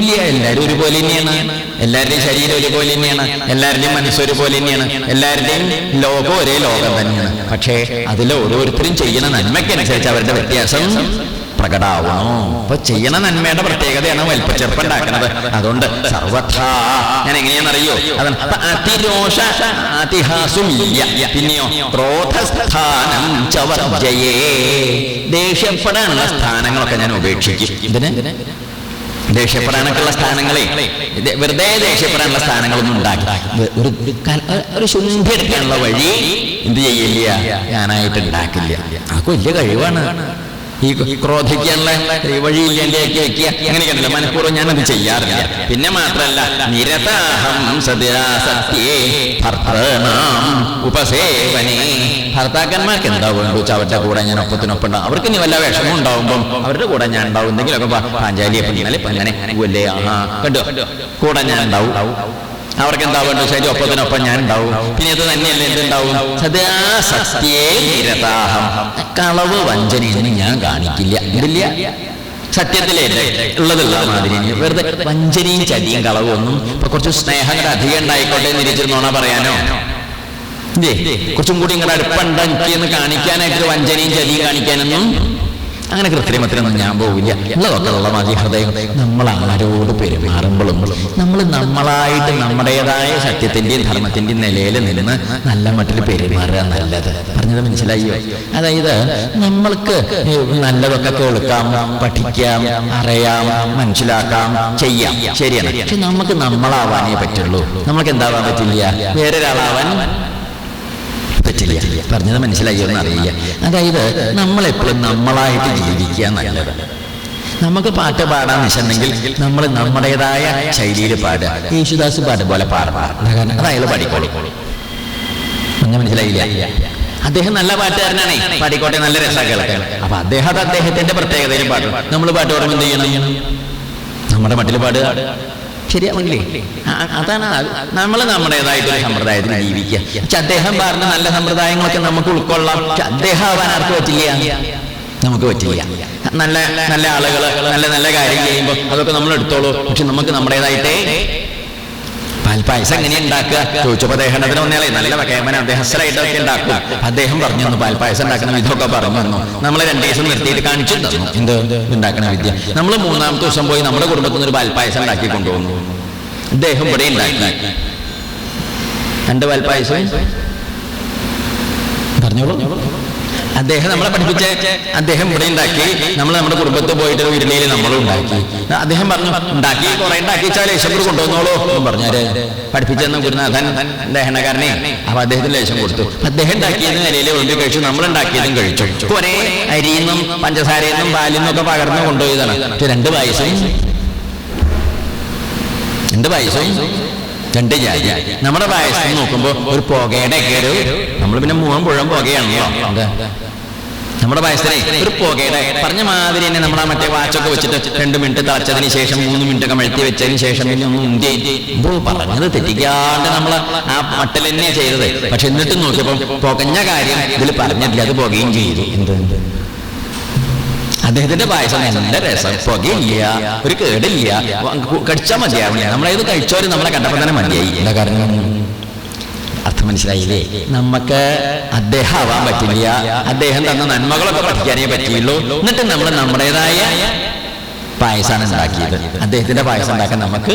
ഒന്നുമില്ല എല്ലാവരും ഒരുപോലെ തന്നെയാണ്. എല്ലാവരുടെയും ശരീരം ഒരുപോലെ തന്നെയാണ്. എല്ലാവരുടെയും മനസ്സ് ഒരുപോലെ തന്നെയാണ്. എല്ലാവരുടെയും ലോകം ഒരേ ലോകം തന്നെയാണ്. പക്ഷേ അതിൽ ഓരോരുത്തരും ചെയ്യുന്ന നന്മയ്ക്കനുസരിച്ച് അവരുടെ വ്യത്യാസം പ്രകടാവണോ. അപ്പൊ ചെയ്യണ നന്മയുടെ പ്രത്യേകതയാണ് വലിപ്പച്ചെറുപ്പം ഉണ്ടാക്കുന്നത്. അതുകൊണ്ട് സർവഥാ ഞാൻ എങ്ങനെയാണെന്നറിയോ? അതാണ് പിന്നെയോ ക്രോധസ്ഥാനം ചവർജയേ. ദേഷ്യപ്പെടാനുള്ള സ്ഥാനങ്ങളൊക്കെ ഞാൻ ഉപേക്ഷിക്കും. ഇതിന് ദേഷ്യപ്പെടാനൊക്കെയുള്ള സ്ഥാനങ്ങളെ. വെറുതെ ദേഷ്യപ്പെടാനുള്ള സ്ഥാനങ്ങളൊന്നും ഉണ്ടാക്കി. ഒരു ഒരു ശുദ്ധി എടുക്കാനുള്ള വഴി എന്ത് ചെയ്യില്ല? ഞാനായിട്ട് ഉണ്ടാക്കില്ല. അതൊക്കെ വലിയ കഴിവാണ്. ഈ ക്രോധിക്കാനുള്ള ഈ വഴിയില്ലാണ്ടാക്കി വെക്കുക മനഃപൂർവം ഞാനത് ചെയ്യാറില്ല. പിന്നെ മാത്രല്ല നിരതാഹം സത്യേ ഭർത്താക്കന്മാർക്ക് എന്താ വേണ്ടു? അവരുടെ കൂടെ ഞാൻ ഒപ്പത്തിനൊപ്പം ഉണ്ടാവും അവർക്ക് ഇനി വല്ല വിഷമം ഉണ്ടാവുമ്പോ അവരുടെ കൂടെ ഞാൻ ഉണ്ടാവും. എന്തെങ്കിലുമൊക്കെ പാഞ്ചാലിയെ ഇപ്പൊ അങ്ങനെ ആ കണ്ടോ? കൂടെ ഞാൻ ഉണ്ടാവും. അവർക്ക് എന്താ വേണ്ട ശരി ഒപ്പത്തിനൊപ്പം ഞാൻ ഉണ്ടാവും. പിന്നെ ഇത് തന്നെയല്ലേ എന്തുണ്ടാവും സദാ സത്യേ നിരതാഹം കളവ് വഞ്ചനയൊന്നും ഞാൻ കാണിക്കില്ല. ഇതില്ല. സത്യത്തിലേ ഉള്ളതുള്ള മാതിരി വെറുതെ വഞ്ചനയും ചതിയും കളവും ഒന്നും ഇപ്പൊ കുറച്ച് സ്നേഹങ്ങളുടെ കൂടെ അധികം ഉണ്ടായിക്കോട്ടെ എന്ന് ഇരിച്ചിരുന്നോണ പറയാനോ? ഇല്ലേ? കുറച്ചും കൂടി എനിക്ക് എന്ന് കാണിക്കാനായിട്ട് വഞ്ചനയും ചതിയും കാണിക്കാനൊന്നും അങ്ങനെ കൃത്രിമത്തിനൊന്നും ഞാൻ പോവില്ല. ഉള്ളതൊക്കെ ഉള്ള മതി ഹൃദയം. നമ്മൾ ആരോട് പെരുമാറുമ്പോഴും നമ്മൾ നമ്മളായിട്ട് നമ്മുടേതായ സത്യത്തിന്റെയും ധർമ്മത്തിന്റെയും നിലയിൽ നിന്ന് നല്ല മട്ടിൽ പെരുമാറുക നല്ലത്. പറഞ്ഞത് മനസ്സിലായോ അതായത് നമ്മൾക്ക് നല്ലതൊക്കെ കേൾക്കാം പഠിക്കാം അറിയാം മനസ്സിലാക്കാം ചെയ്യാം. ശരിയാണ്. പക്ഷെ നമുക്ക് നമ്മളാവാനേ പറ്റുള്ളൂ. നമുക്ക് എന്താവാൻ പറ്റില്ല? വേറൊരാളാവാൻ പറ്റില്ല പറഞ്ഞത് മനസ്സിലായി എന്ന് അറിയില്ല. അതായത് നമ്മളെപ്പോഴും നമ്മളായിട്ട് ജീവിക്കുക നല്ലത്. നമുക്ക് പാട്ട് പാടാൻ വെച്ചിട്ടുണ്ടെങ്കിൽ നമ്മൾ നമ്മുടേതായ ശൈലിയിൽ പാടുക. യേശുദാസ് പാട്ട് പോലെ പാടാം കാരണം അത് അയാൾ അങ്ങനെ മനസ്സിലായില്ല. അദ്ദേഹം നല്ല പാട്ടുകാരനാണേ. പാടിക്കോട്ടെ നല്ല രസം കേൾക്കാൻ അപ്പൊ അദ്ദേഹം അത് അദ്ദേഹത്തിന്റെ പ്രത്യേകതയിൽ പാടും. നമ്മൾ പാട്ട് പാടുമ്പോൾ എന്ത് ചെയ്യണം? നമ്മുടെ മട്ടിൽ പാടുക. ശരിയാവില്ലേ ആ, അതാണ് നമ്മൾ നമ്മുടേതായിട്ടൊരു സമ്പ്രദായത്തിൽ ജീവിക്കുക. പക്ഷെ അദ്ദേഹം പറഞ്ഞ നല്ല സമ്പ്രദായങ്ങളൊക്കെ നമുക്ക് ഉൾക്കൊള്ളാം. പക്ഷെ അദ്ദേഹം ആവാൻ ആർക്ക് പറ്റില്ല. നമുക്ക് പറ്റില്ല. നല്ല നല്ല ആളുകൾ നല്ല നല്ല കാര്യം ചെയ്യുമ്പോൾ അതൊക്കെ നമ്മൾ എടുത്തോളൂ. പക്ഷെ നമുക്ക് നമ്മുടേതായിട്ടേ പാൽപ്പായസം എങ്ങനെ ഉണ്ടാക്കുക? ചോദിച്ചപ്പോ അദ്ദേഹത്തിന് വന്നാലേ നല്ല കേമന അദ്ദേഹം ഹസ്രായിട്ടൊക്കെ ഉണ്ടാക്കുക അദ്ദേഹം പറഞ്ഞു തന്നു പാൽപ്പായസം ഉണ്ടാക്കുന്ന വിധമൊക്കെ പറഞ്ഞു തന്നു. നമ്മൾ രണ്ടു ദിവസം നിർത്തിയിട്ട് കാണിച്ചു തന്നു. എന്ത്? ഉണ്ടാക്കണ വിദ്യ. നമ്മൾ മൂന്നാമത്തെ ദിവസം പോയി നമ്മുടെ കുടുംബത്തിൽ നിന്ന് ഒരു പാൽപ്പായസം ഉണ്ടാക്കി കൊണ്ടുവന്നു. അദ്ദേഹം ഇവിടെ ഉണ്ടാക്കി. രണ്ട് പാൽപ്പായസം പറഞ്ഞോളൂ. അദ്ദേഹം നമ്മളെ പഠിപ്പിച്ച അദ്ദേഹം ഇവിടെ ഉണ്ടാക്കി നമ്മൾ നമ്മുടെ കുടുംബത്തിൽ പോയിട്ട് നമ്മൾ നമ്മളും ഉണ്ടാക്കി. അദ്ദേഹം പറഞ്ഞു ഉണ്ടാക്കി കുറെ ഉണ്ടാക്കി വെച്ചാൽ ലേശപ്പുറം കൊണ്ടുവന്നോളൂ എന്ന് പറഞ്ഞാൽ പഠിപ്പിച്ചെന്ന ഗുരുനാഥൻ ദഹനകാരനെ അപ്പൊ അദ്ദേഹത്തിന് ലേശം കൊടുത്തു. അദ്ദേഹം ഉണ്ടാക്കിയത് നിലയിൽ വിളമ്പി കഴിച്ചു നമ്മൾ ഉണ്ടാക്കിയതും കഴിച്ചു. കുറെ അരിയെന്നും പഞ്ചസാരയെന്നും പാലിന്നും ഒക്കെ പകർന്നു കൊണ്ടുപോയതാണ്. രണ്ട് വയസ്സും രണ്ട് വയസ്സും രണ്ട് ജാതി. നമ്മുടെ പായസം നോക്കുമ്പോ ഒരു പുകയുടെ ഒക്കെ ഒരു നമ്മൾ പിന്നെ മുഖം പുഴം പുകയാണല്ലോ. നമ്മുടെ വയസ്സിനെ ഒരു പുകയുടെ പറഞ്ഞ മാതിരി തന്നെ നമ്മുടെ മറ്റേ വാച്ചൊക്കെ വെച്ചിട്ട് രണ്ട് മിനിറ്റ് തളച്ചതിന് ശേഷം മൂന്ന് മിനിറ്റ് ഒക്കെ മഴത്തി വെച്ചതിന് ശേഷം പിന്നെ ഒന്ന് ഉന്തി എന്തോ പറഞ്ഞത് തെറ്റിക്കാണ്ട് നമ്മൾ ആ മട്ടൽ തന്നെയാണ് ചെയ്തത്. പക്ഷെ എന്നിട്ട് നോക്കിയപ്പോൾ പുകഞ്ഞ കാര്യം ഇതിൽ പറഞ്ഞിട്ടില്ല അത് പുകയും ചെയ്തു. എന്ത്? അദ്ദേഹത്തിന്റെ പായസം നല്ല രസം. പുകയില്ല ഒരു കേടില്ല. കടിച്ചാൽ മതിയാവില്ല. നമ്മളേത് കഴിച്ചവര് നമ്മളെ കണ്ടപ്പോൾ തന്നെ മതിയായി. എന്താ കാരണം? അർത്ഥം മനസ്സിലായില്ലേ? നമുക്ക് അദ്ദേഹം ആവാൻ പറ്റില്ല. അദ്ദേഹം തന്ന നന്മകളൊക്കെ പഠിക്കാനേ പറ്റിയുള്ളൂ. എന്നിട്ട് നമ്മൾ നമ്മുടേതായ പായസമാണ് ഉണ്ടാക്കിയത്. അദ്ദേഹത്തിന്റെ പായസം ഉണ്ടാക്കാൻ നമുക്ക്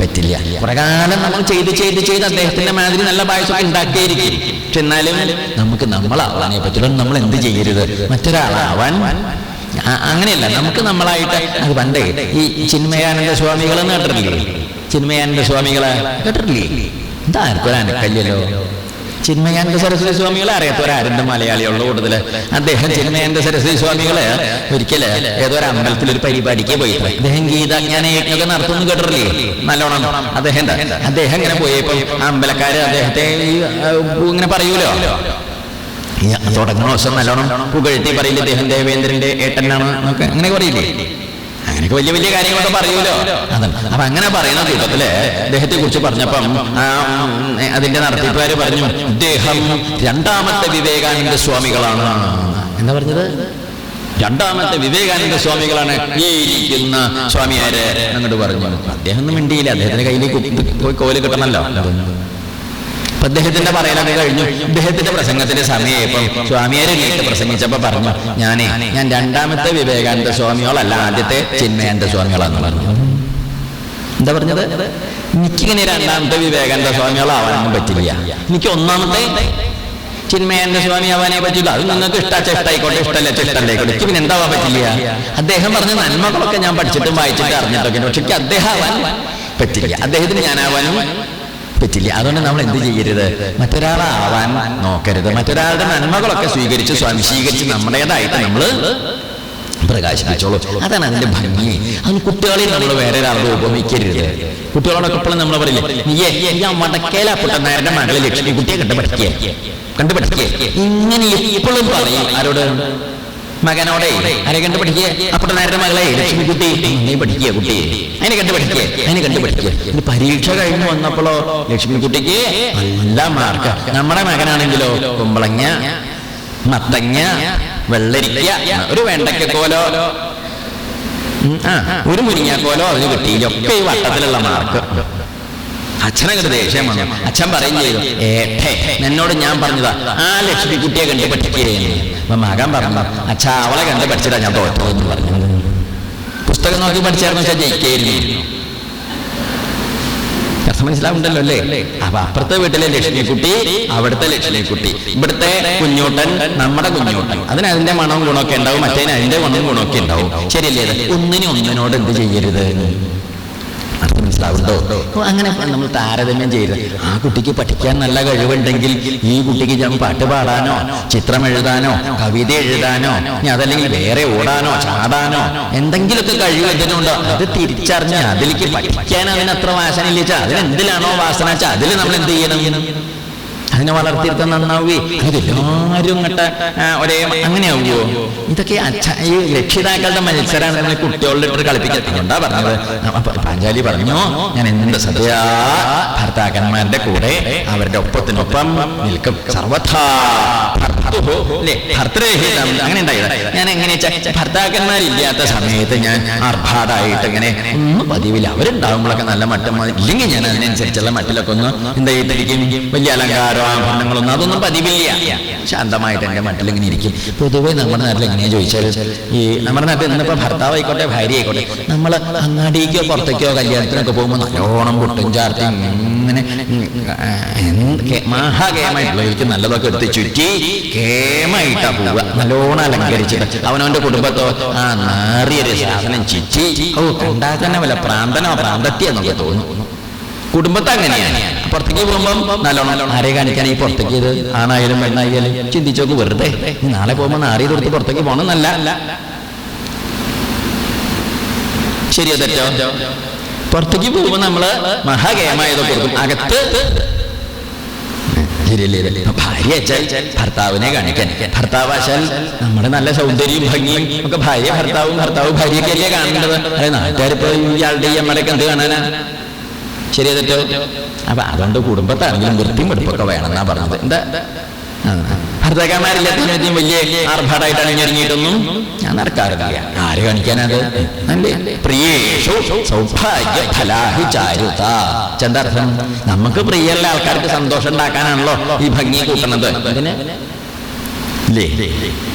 പറ്റില്ല. പ്രകാരം നമ്മൾ ചെയ്ത് ചെയ്ത് ചെയ്ത് അദ്ദേഹത്തിന്റെ മാതിരി നല്ല പായസമൊക്കെ ഉണ്ടാക്കിയിരിക്കും പക്ഷെ എന്നാലും നമുക്ക് നമ്മളാവാനേ പറ്റില്ല. നമ്മൾ എന്ത് ചെയ്യരുത്? മറ്റൊരാളാവാൻ അങ്ങനെയല്ല. നമുക്ക് നമ്മളായിട്ട് അത് പണ്ടേ ഈ ചിന്മയാനന്ദ സ്വാമികൾ എന്ന് കേട്ടിട്ടില്ലേ? ചിന്മയാനന്ദ സ്വാമികളെ കേട്ടിട്ടില്ലേ? ഒരു അനക്കല്ലല്ലോ ചിന്മയാനന്ദ സരസ്വതി സ്വാമികളെ അറിയാത്തവരാരുണ്ട് മലയാളികളുടെ കൂടുതൽ അദ്ദേഹം ചിന്മയാനന്ദ സരസ്വതി സ്വാമികളെ ഒരിക്കൽ ഏതോ ഒരു അമ്പലത്തിൽ ഒരു പരിപാടിക്ക് പോയി അദ്ദേഹം ഗീതാജ്ഞാനയൊക്കെ നടത്തുന്നു കേട്ടില്ലേ നല്ലോണം. അദ്ദേഹം അദ്ദേഹം ഇങ്ങനെ പോയപ്പോ അമ്പലക്കാര് അദ്ദേഹത്തെ ഇങ്ങനെ പറയൂലോ? തുടങ്ങുന്ന ദിവസം നല്ലോണം പുകഴ്ത്തി പറയില്ല? അദ്ദേഹം ദേവേന്ദ്രന്റെ ഏട്ടനാണ് അങ്ങനെ പറയില്ലേ? അങ്ങനെയൊക്കെ വലിയ വലിയ കാര്യങ്ങളൊക്കെ പറയൂലോ? അപ്പൊ അങ്ങനെ പറയുന്ന കൂട്ടത്തിൽ അദ്ദേഹത്തെ കുറിച്ച് പറഞ്ഞപ്പം അതിന്റെ നടത്തിപ്പുകാര് പറഞ്ഞു ഇദ്ദേഹം രണ്ടാമത്തെ വിവേകാനന്ദ സ്വാമികളാണ്. എന്താ പറഞ്ഞത്? രണ്ടാമത്തെ വിവേകാനന്ദ സ്വാമികളാണ് ഈ ഇരിക്കുന്ന സ്വാമിയാര് അങ്ങോട്ട് പറഞ്ഞു. അദ്ദേഹം ഒന്നും മിണ്ടിയില്ല. അദ്ദേഹത്തിന്റെ കയ്യിൽ പോയി കോൽ കിട്ടണമല്ലോ അപ്പൊ അദ്ദേഹത്തിന്റെ പറയലൊക്കെ കഴിഞ്ഞു. അദ്ദേഹത്തിന്റെ പ്രസംഗത്തിന്റെ സമയം സ്വാമിയാരെ വീട്ടിൽ പ്രസംഗിച്ചപ്പോ പറഞ്ഞു ഞാനേ ഞാൻ രണ്ടാമത്തെ വിവേകാനന്ദ സ്വാമികളല്ല ആദ്യത്തെ ചിന്മയാനന്ദ സ്വാമികളാന്ന് പറഞ്ഞു. എന്താ പറഞ്ഞത്? എനിക്കിങ്ങനെ രണ്ടാമത്തെ വിവേകാനന്ദ സ്വാമികളാവാനൊന്നും പറ്റില്ല. എനിക്ക് ഒന്നാമത്തെ ചിന്മയാനന്ദ സ്വാമി ആവാനേ പറ്റില്ല അത് നിങ്ങൾക്ക് ഇഷ്ടാച്ച ഇഷ്ടായിക്കോട്ടെ ഇഷ്ടമല്ല ഇഷ്ടമല്ലായിക്കോട്ടെ. എനിക്ക് പിന്നെ എന്താവാൻ പറ്റില്ല. അദ്ദേഹം പറഞ്ഞ നന്മകളൊക്കെ ഞാൻ പഠിച്ചിട്ടും വായിച്ചിട്ട് അറിഞ്ഞിട്ടൊക്കെ പക്ഷെ അദ്ദേഹം ആവാൻ പറ്റില്ല. അദ്ദേഹത്തിന് ഞാനാവാനും പറ്റില്ല. അതുകൊണ്ട് നമ്മൾ എന്ത് ചെയ്യരുത്? മറ്റൊരാളാവാൻ നോക്കരുത്. മറ്റൊരാളുടെ നന്മകളൊക്കെ സ്വീകരിച്ച് സ്വാംശീകരിച്ച് നമ്മുടേതായിട്ട് നമ്മൾ പ്രകാശിപ്പിച്ചോളൂ. അതാണ് അതിന്റെ ഭംഗി. അതിന് കുട്ടികളെ നമ്മൾ വേറെ ഒരാളോട് ഉപമിക്കരുത്. കുട്ടികളോടൊക്കെ എപ്പോഴും നമ്മൾ പറയില്ലേ നീയേ ഞാൻ മടക്കേല പുട്ടനാരുടെ മകളെ ലക്ഷ്മി കുട്ടിയെ കണ്ടു പഠിക്കുക കണ്ടു പഠിക്കുക ഇങ്ങനെ എപ്പോഴും പറയും. ആരോട്? മകനോടെ അതിനെ കണ്ടു പഠിക്കുക നേരത്തെ മകളെ ലക്ഷ്മി കുട്ടി നീ പഠിക്കുക കുട്ടി അതിനെ കണ്ടു പഠിക്കുക അതിനെ കണ്ടു പഠിക്കുക പരീക്ഷ കഴിഞ്ഞു വന്നപ്പോഴോ ലക്ഷ്മി കുട്ടിക്ക് നല്ല മാർക്ക്. നമ്മുടെ മകനാണെങ്കിലോ കുമ്പളങ്ങ മത്തങ്ങ വെള്ളരിക്ക ഒരു വെണ്ടക്കോലോ ഒരു മുരിങ്ങാക്കോലോ അതിന് കിട്ടിയില്ല ഒക്കെ ഈ വട്ടത്തിലുള്ള മാർക്ക്. അച്ഛനൊക്കെ ദേഷ്യം വന്നു. അച്ഛൻ പറയും ചെയ്തു ഏട്ടേ എന്നോട് ഞാൻ പറഞ്ഞതാ ആ ലക്ഷ്മി കുട്ടിയെ കണ്ട് പഠിക്കുകയെന്ന് അപ്പൊ മകൻ പറഞ്ഞു അച്ഛ അവളെ കണ്ട് പഠിച്ചിട്ടാ ഞാൻ തോറ്റോ എന്ന് പറഞ്ഞു പുസ്തകം നോക്കി പഠിച്ചായിരുന്നു വെച്ചാൽ ജയിക്കായിരുന്നു. മനസ്സിലാവുണ്ടല്ലോ അല്ലേ? അപ്പൊ അപ്പുറത്തെ വീട്ടിലെ ലക്ഷ്മിക്കുട്ടി അവിടുത്തെ ലക്ഷ്മിക്കുട്ടി ഇവിടുത്തെ കുഞ്ഞൂട്ടൻ നമ്മുടെ കുഞ്ഞൂട്ടൻ. അതിന് അതിന്റെ മണവും ഗുണമൊക്കെ ഉണ്ടാവും മറ്റേതിന് അതിന്റെ മണവും ഗുണമൊക്കെ ഉണ്ടാവും. ശരിയല്ലേ? ഒന്നിനും ഒന്നിനോട് എന്ത് ചെയ്യരുത്? അർത്ഥം മനസ്സിലാവുണ്ടോ അങ്ങനെ നമ്മൾ താരതമ്യം ചെയ്ത്. ആ കുട്ടിക്ക് പഠിക്കാൻ നല്ല കഴിവുണ്ടെങ്കിൽ ഈ കുട്ടിക്ക് ഞാൻ പാട്ട് പാടാനോ ചിത്രം എഴുതാനോ കവിത എഴുതാനോ അതല്ലെങ്കിൽ വേറെ ഓടാനോ ചാടാനോ എന്തെങ്കിലുമൊക്കെ കഴിവ് എന്തിനുണ്ടോ അത് തിരിച്ചറിഞ്ഞ് അതിലേക്ക് പഠിക്കാൻ അതിന് അത്ര വാസന ഇല്ല അതിനെന്തിലാണോ വാസന? വെച്ചാൽ അതിൽ നമ്മൾ എന്ത് ചെയ്യണം? അതിനെ വളർത്തിയിട്ട് നന്നാവുകയെ അതെല്ലാവരും ഇങ്ങോട്ട് ഒരേ അങ്ങനെയാവുകയോ ഇതൊക്കെ ഈ രക്ഷിതാക്കളുടെ മത്സരമാണ് നമ്മളെ കുട്ടികളുടെ ഇട്ട് പറഞ്ഞത്? പാഞ്ചാലി പറഞ്ഞു ഞാൻ എന്ത് സദ്യ ഭർത്താക്കന്മാരുടെ കൂടെ അവരുടെ ഒപ്പത്തിനൊപ്പം നിൽക്കും. സർവഥാ അങ്ങനെ ഉണ്ടായത് ഞാൻ എങ്ങനെ ഭർത്താക്കന്മാരില്ലാത്ത സമയത്ത് ഞാൻ ആർഭാടായിട്ട് ഇങ്ങനെ പതിവില്ല അവരുണ്ടാകുമ്പോഴൊക്കെ നല്ല മട്ടം ഇല്ലെങ്കിൽ ഞാൻ അതിനനുസരിച്ചുള്ള മട്ടിലൊക്കെ ഒന്ന് എന്താ ചെയ്തിരിക്കും? വലിയ അലങ്കാരോ ആഭരണങ്ങളൊന്നും അതൊന്നും പതിവില്ല ശാന്തമായിട്ട് എന്റെ മട്ടിൽ ഇങ്ങനെ ഇരിക്കും പൊതുവെ നമ്മുടെ നാട്ടിൽ എങ്ങനെയാ ചോദിച്ചാൽ ഈ നമ്മുടെ നാട്ടിൽ ഇന്നിപ്പോൾ ഭർത്താവ് ആയിക്കോട്ടെ ഭാര്യ ആയിക്കോട്ടെ നമ്മൾ അങ്ങാടിക്കോ പുറത്തേക്കോ കല്യാണത്തിനൊക്കെ പോകുമ്പോൾ നല്ലോണം പൊട്ടും ചാർത്തി ഇങ്ങനെ ഉം, എനിക്ക് നല്ലതൊക്കെ എടുത്ത് ചുറ്റി കേമായിട്ടാ പോവുക നല്ലോണം അലങ്കരിച്ചിട്ട് അവനവന്റെ കുടുംബത്തോ ആ നാറിയൊരു സാധനം ചിറ്റി ഓ കണ്ടാൽ തന്നെ വല്ല പ്രാന്തനോ പ്രാന്തത്തിയെന്നൊക്കെ തോന്നുന്നു കുടുംബത്തെ അങ്ങനെയാണ് പുറത്തേക്ക് പോകുമ്പോൾ നല്ലോണം ആരെ കാണിക്കാൻ ഈ പുറത്തേക്ക് ഇത് ആണായാലും പെണ്ണായാലും ചിന്തിച്ചോക്ക് വെറുതെ. നാളെ പോകുമ്പോൾ നാറി കൊടുത്ത് പുറത്തേക്ക് പോകണമെന്നല്ല ശരിയോ തെറ്റോ? പുറത്തേക്ക് പോകുമ്പോൾ നമ്മൾ മഹാകേമായത് കൊടുക്കും. അകത്ത് ശരിയല്ലേ? ഭാര്യ ഭർത്താവിനെ കാണിക്കാൻ. ഭർത്താവാശാൽ നമ്മുടെ നല്ല സൗന്ദര്യവും ഭംഗിയും ഒക്കെ ഭാര്യ ഭർത്താവും ഭർത്താവ് ഭാര്യയ്ക്കല്ലേ കാണേണ്ടത്? അതെ നാട്ടുകാരിപ്പോ ഇയാളുടെ ഈ അമ്മയുടെയൊക്കെ എന്ത് കാണാനാ? ശരിയാ തെറ്റോ അപ്പൊ അതുകൊണ്ട് കുടുംബത്താണെങ്കിലും വൃത്തിയും വെടുപ്പൊക്കെ വേണമെന്നാ പറഞ്ഞത്. എന്താ? ഭർത്താക്കന്മാരില്ലാത്തതിനും വലിയ ആർഭാടായിട്ടാണ് അണിഞ്ഞിറങ്ങിയിട്ടൊന്നും ഞാൻ നടക്കാറില്ല. ആര് കാണിക്കാനത്? അല്ലേ പ്രിയേഷു നമുക്ക് പ്രിയല്ല ആൾക്കാർക്ക് സന്തോഷം ഉണ്ടാക്കാനാണല്ലോ ഈ ഭംഗി കൂട്ടുന്നത്. അതിന് ഇല്ലേ?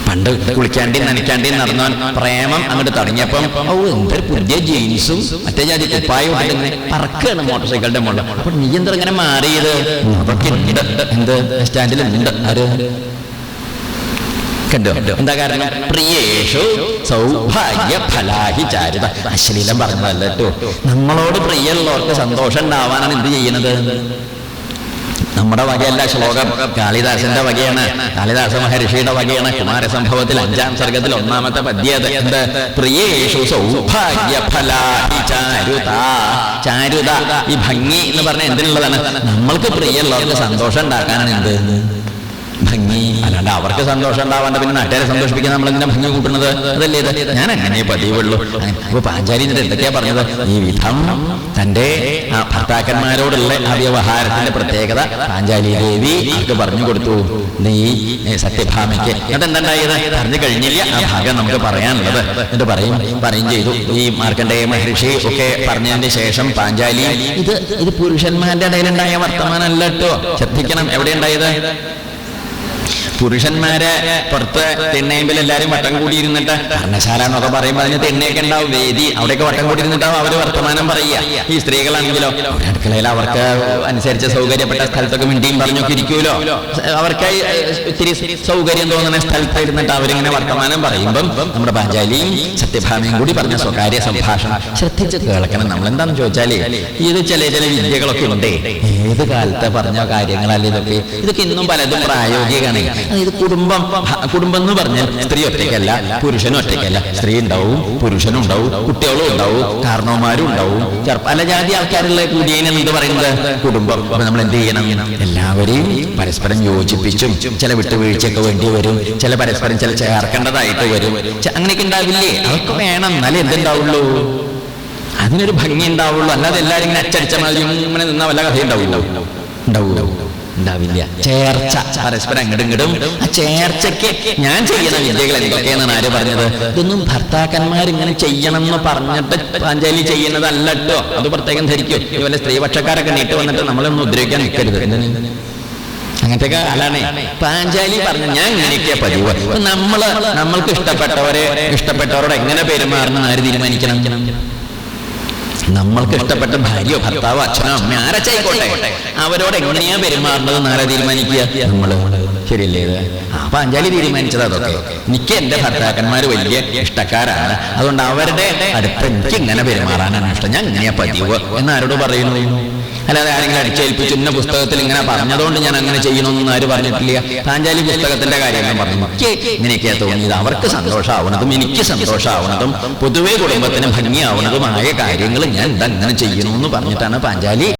പണ്ട് കുളിക്കാണ്ടി നനയ്ക്കാണ്ടി നടന്നവൻ പ്രേമം അങ്ങോട്ട് തുടങ്ങിയപ്പം ഓ എന്തൊരു പുതിയ ജീൻസും മറ്റേ ജാതി കുപ്പായും ഇങ്ങനെ പറക്കാണ് മോട്ടോർ സൈക്കിളിന്റെ മുകളിൽ അപ്പൊ നീ എന്താ ഇങ്ങനെ മാറിയത്? എന്ത്? സ്റ്റാൻഡിൽ ഉണ്ട്. ആര്? എന്താ കാരണം? പ്രിയേഷു സൗഭാഗ്യ ഫലാഹി ചാരുത അശ്ലീലം പറഞ്ഞതല്ലോ നമ്മളോട് പ്രിയമുള്ളവർക്ക് സന്തോഷം ഉണ്ടാവാനാണ് എന്ത് ചെയ്യണത് നമ്മുടെ വകയല്ല ശ്ലോകം. കാളിദാസന്റെ വകയാണ്. കാളിദാസ മഹർഷിയുടെ വകയാണ്. കുമാരസംഭവത്തിൽ അഞ്ചാം സർഗത്തിൽ ഒന്നാമത്തെ പദ്യത് എന്ത്? പ്രിയേഷു ചാരുത. ഭംഗി എന്ന് പറഞ്ഞ എന്തിനുള്ളതാണ്? നമ്മൾക്ക് പ്രിയമുള്ളവർക്ക് സന്തോഷം ഉണ്ടാക്കാനാണ് എന്ത്? ഭംഗി. അല്ലാണ്ട് അവർക്ക് സന്തോഷം ഉണ്ടാവാണ്ട് പിന്നെ നാട്ടുകാരെ സന്തോഷിപ്പിക്കാൻ നമ്മൾ ഇങ്ങനെ ഭംഗി കൂട്ടുന്നത്? അതല്ലേ ഞാൻ അങ്ങനെ പതിവുള്ളൂ. അപ്പൊ എന്നിട്ട് എന്തൊക്കെയാ പറഞ്ഞത്? ഈ വിധം തന്റെ ഭർത്താക്കന്മാരോടുള്ള ആ വ്യവഹാരത്തിന്റെ പ്രത്യേകത പാഞ്ചാലി ദേവി അവർക്ക് പറഞ്ഞു കൊടുത്തു. നീ സത്യഭാമയ്ക്ക് സത്യഭാമയ്ക്ക് അതെന്തുണ്ടായത്? പറഞ്ഞു കഴിഞ്ഞില്ല. ആ ഭാഗം നമുക്ക് പറയാനുള്ളത്. എന്നിട്ട് പറയും പറയും ചെയ്തു. ഈ മാർക്കണ്ഡേയ മഹർഷി ഒക്കെ പറഞ്ഞതിന് ശേഷം പാഞ്ചാലി ഇത് ഇത് പുരുഷന്മാരുടെ ഇടയിലുണ്ടായ വർത്തമാനമല്ല കേട്ടോ. ശ്രദ്ധിക്കണം എവിടെ ഉണ്ടായത് പുരുഷന്മാരെ പുറത്ത് തെണ്ണയമ്പിൽ എല്ലാരും വട്ടം കൂടിയിരുന്നിട്ട് ഭരണശാല എന്നൊക്കെ പറയുമ്പോൾ അതിന് തെണ്ണയൊക്കെ ഉണ്ടാവും. വേദി അവിടെയൊക്കെ വട്ടം കൂടിയിരുന്നിട്ടാവും അവർ വർത്തമാനം പറയുക. ഈ സ്ത്രീകളാണെങ്കിലോ അടുക്കളയിൽ അവർക്ക് അനുസരിച്ച് സൗകര്യപ്പെട്ട സ്ഥലത്തൊക്കെ മിണ്ടിയും പറഞ്ഞൊക്കെ ഇരിക്കുമല്ലോ. അവർക്ക് ഇത്തിരി സൗകര്യം തോന്നുന്ന സ്ഥലത്ത് ഇരുന്നിട്ട് അവരിങ്ങനെ വർത്തമാനം പറയുമ്പം നമ്മുടെ പാഞ്ചാലിയും സത്യഭാമയും കൂടി പറഞ്ഞ സ്വകാര്യ സംഭാഷണം ശ്രദ്ധിച്ച് കേൾക്കണം നമ്മൾ എന്താണെന്ന് ചോദിച്ചാൽ ഇത് ചില ചില വിദ്യകളൊക്കെ ഉണ്ട്. ഏത് കാലത്തെ പറഞ്ഞ കാര്യങ്ങളല്ല ഇതൊക്കെ? ഇതൊക്കെ ഇന്നും പലതും പ്രായോഗികമാണ്. അതായത് കുടുംബം കുടുംബം എന്ന് പറഞ്ഞാൽ സ്ത്രീ ഒറ്റയ്ക്കല്ല പുരുഷനും ഒറ്റയ്ക്കല്ല. സ്ത്രീ ഉണ്ടാവും പുരുഷനും ഉണ്ടാവും കുട്ടികളും ഉണ്ടാവും കാരണവന്മാരും ഉണ്ടാവും. പല ജാതി ആൾക്കാരുള്ള കൂടിയതിനെ എന്ത് പറയുന്നത് കുടുംബം. അപ്പൊ നമ്മൾ എന്ത് ചെയ്യണം? എല്ലാവരെയും പരസ്പരം യോജിപ്പിച്ചും ചില വിട്ടുവീഴ്ചയൊക്കെ വേണ്ടി വരും. ചില പരസ്പരം ചില ചേർക്കേണ്ടതായിട്ട് വരും. അങ്ങനെയൊക്കെ ഉണ്ടാവില്ലേ? അതൊക്കെ വേണം. എന്നാലേ എന്തുണ്ടാവുള്ളൂ? അതിനൊരു ഭംഗി ഉണ്ടാവുള്ളൂ. അല്ലാതെ എല്ലാവരും ഇങ്ങനെ അച്ചടിച്ച മാതിരി ഇങ്ങനെ നിന്ന വല്ല കഥ ഉണ്ടാവില്ല. ഉണ്ടാവൂല ഉണ്ടാവില്ല. ചേർച്ച. പരസ്പരം അങ്ങോട്ടും ഇങ്ങോട്ടും ആ ചേർച്ചയ്ക്ക് ഞാൻ ചെയ്യുന്ന വിദ്യകൾ എന്തൊക്കെയെന്നാണ് ആര് പറഞ്ഞത്? ഇതൊന്നും ഭർത്താക്കന്മാർ ഇങ്ങനെ ചെയ്യണം എന്ന് പറഞ്ഞിട്ട് പാഞ്ചാലി ചെയ്യുന്നതല്ല കേട്ടോ അത് പ്രത്യേകം ധരിക്കും. ഇതുപോലെ സ്ത്രീപക്ഷക്കാരൊക്കെ നീട്ട് വന്നിട്ട് നമ്മളൊന്നും ഉദ്രവിക്കാൻ നിൽക്കരുത്? അങ്ങനത്തെ കാലാണ് പാഞ്ചാലി പറഞ്ഞു ഞാൻ ഇങ്ങനെയൊക്കെ പതിവ്. നമ്മൾ നമ്മൾക്ക് ഇഷ്ടപ്പെട്ടവരെ ഇഷ്ടപ്പെട്ടവരോട് എങ്ങനെ പെരുമാറണം ആര് തീരുമാനിക്കണം? നമ്മൾക്ക് ഇഷ്ടപ്പെട്ട ഭാര്യയോ ഭർത്താവോ അച്ഛനോ അമ്മ ആരച്ചായിക്കോട്ടെ അവരോട് എങ്ങനെയാ പെരുമാറുന്നത് നാളെ തീരുമാനിക്കുക? നമ്മൾ. ശരിയല്ലേ ഇത്? ആ പാഞ്ചാലി തീരുമാനിച്ചത് അതൊക്കെ. എനിക്ക് എന്റെ ഭർത്താക്കന്മാർ വലിയ ഇഷ്ടക്കാരാണ്. അതുകൊണ്ട് അവരുടെ അടുത്ത് എനിക്ക് ഇങ്ങനെ പെരുമാറാനാണ് ഇഷ്ടം. ഞാൻ ഇങ്ങനെയാ പതിവ്. എന്ന് ആരോട് പറയുന്നു. അല്ലാതെ ആരെങ്കിലും അടിച്ചേൽപ്പിച്ചു ഇന്ന പുസ്തകത്തിൽ ഇങ്ങനെ പറഞ്ഞതുകൊണ്ട് ഞാൻ അങ്ങനെ ചെയ്യണമെന്ന് ആര് പറഞ്ഞിട്ടില്ല. പാഞ്ചാലി പുസ്തകത്തിന്റെ കാര്യം പറഞ്ഞു. ഇങ്ങനെയൊക്കെ തോന്നിയത്. അവർക്ക് സന്തോഷമാവണതും എനിക്ക് സന്തോഷമാവണതും പൊതുവെ കുടുംബത്തിന് ഭംഗിയാവണതുമായ കാര്യങ്ങൾ ഞാൻ ഇതങ്ങനെ ചെയ്യണമെന്ന് പറഞ്ഞിട്ടാണ് പാഞ്ചാലി